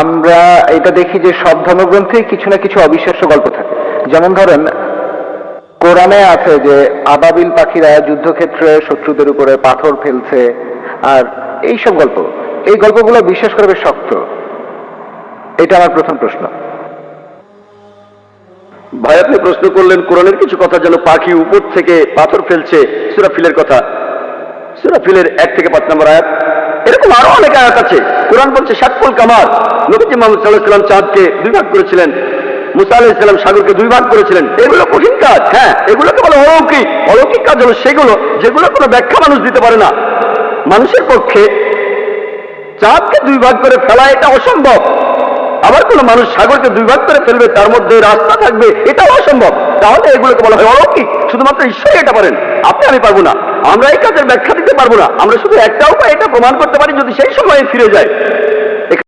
আমরা এটা দেখি যে সব ধর্মগ্রন্থে কিছু না কিছু অবিশ্বাস্য গল্প থাকে। যেমন ধরেন, কোরআনে আছে যে আবাবিল পাখিরা যুদ্ধক্ষেত্রে শত্রুদের উপরে পাথর ফেলছে, আর এই সব গল্প। এই গল্পগুলো বিশ্বাস করা বেশ শক্ত। এটা আমার প্রথম প্রশ্ন। ভাই, আপনি প্রশ্ন করলেন, কোরআনের কিছু কথা যেন পাখি উপর থেকে পাথর ফেলছে সুরাফিলের কথা। সুরাফিলের এক থেকে পাঁচ নম্বর আয়াত। এরকম আরও অনেক আয়াত আছে। কোরআন বলছে, সাতফুল কামার নবীজি মোহাম্মদ সাল্লাহ চাঁদকে দুই ভাগ করেছিলেন। মুসা আলাইসাল্লাম সাগরকে দুই ভাগ করেছিলেন। এগুলো কঠিন কাজ। হ্যাঁ এগুলোকে বলে অলৌকিক। অলৌকিক কাজ হলো সেগুলো যেগুলো কোনো ব্যাখ্যা মানুষ দিতে পারে না। মানুষের পক্ষে চাঁদকে দুই ভাগ করে ফেলা এটা অসম্ভব। আবার কোনো মানুষ সাগরকে দুই ভাগ করে ফেলবে, তার মধ্যে রাস্তা থাকবে, এটাও অসম্ভব। তাহলে এগুলোকে বলা হয় অলৌকিক। শুধুমাত্র ঈশ্বরই এটা পারেন আপনি আমি পারব না। আমরা এই কাজের ব্যাখ্যা দিতে পারব না। আমরা শুধু একটা উপায় এটা প্রমাণ করতে পারি যদি সেই সময় ফিরে যায়।